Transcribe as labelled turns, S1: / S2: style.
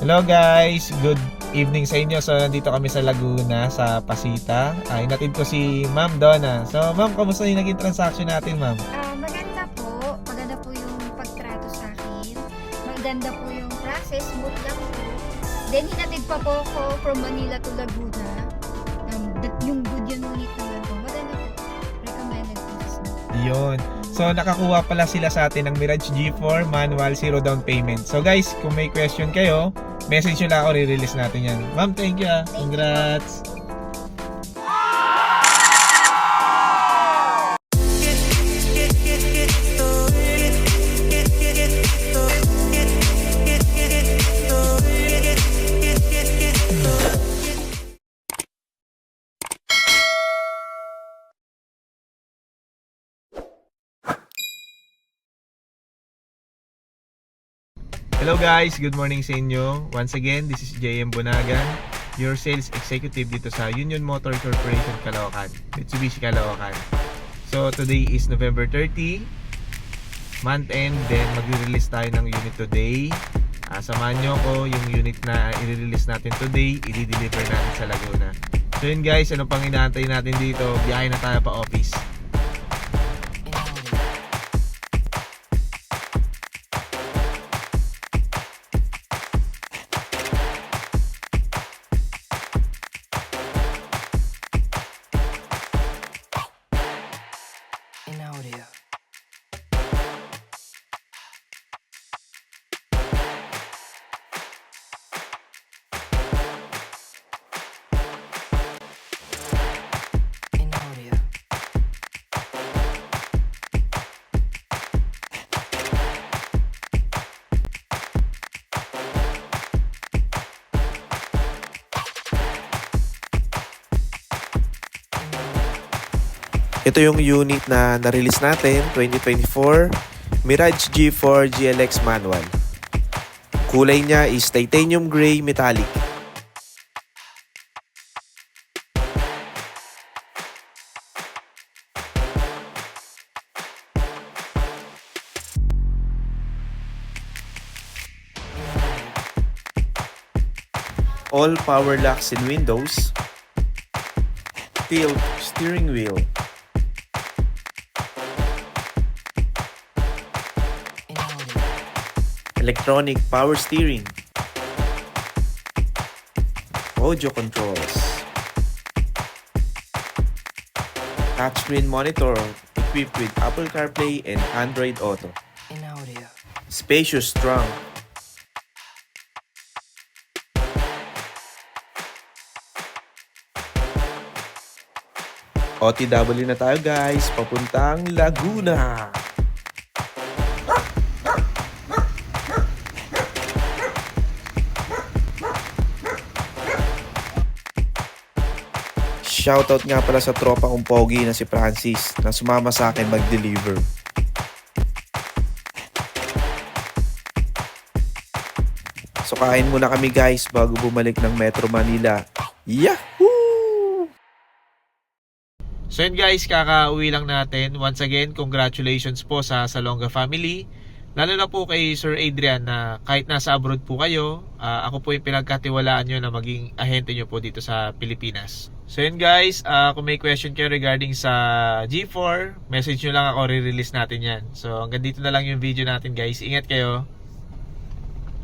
S1: Hello guys, good evening sa inyo. So nandito kami sa Laguna, sa Pasita. Ay, natid ko si Ma'am Donna. So Ma'am, kamusta yung naging transaction natin Ma'am?
S2: Ah, maganda po. Maganda po yung pagtrato sa akin. Maganda po yung process. Smooth lang po. Then, hinatid pa po ako from Manila to Laguna. Um, that, yung good yung unit naman po. Maganda po. Recommended po sa
S1: Yun. So nakakuha pala sila sa atin ng Mirage G4 manual zero down payment. So guys, kung may question kayo, message nyo lang ako, re-release natin yan. Ma'am, thank you ah. Congrats! Hello guys, good morning sa inyo. Once again, this is JM Bunagan, your sales executive dito sa Union Motor Corporation Caloocan, Mitsubishi Caloocan. So today is November 30, month end, then magre-release tayo ng unit today. Ah, samahan nyo ko yung unit na i-release natin today, i-deliver natin sa Laguna. So yun guys, ano pang inaantay natin dito? Biyahe na tayo pa office.
S3: Ito yung unit na na-release natin 2024 Mirage G4 GLX manual. Kulay niya is titanium gray metallic. All power locks and windows. Tilt steering wheel. Electronic power steering, audio controls, touchscreen monitor equipped with Apple CarPlay and Android Auto,
S4: In audio.
S3: spacious trunk, OTW na tayo guys, papuntang Laguna. Shoutout nga pala sa tropa kong pogi na si Francis na sumama sa akin mag-deliver. So kain muna kami guys bago bumalik ng Metro Manila. Yahoo!
S1: So yun guys, kakauwi lang natin. Once again, congratulations po sa Salonga family. Lalo na po kay Sir Adrian na kahit nasa abroad po kayo, ah, ako po yung pinagkatiwalaan nyo na maging ahente nyo po dito sa Pilipinas. So yun guys, ah, kung may question kayo regarding sa G4, message nyo lang ako, re-release natin yan. So hanggang dito na lang yung video natin guys. Ingat kayo.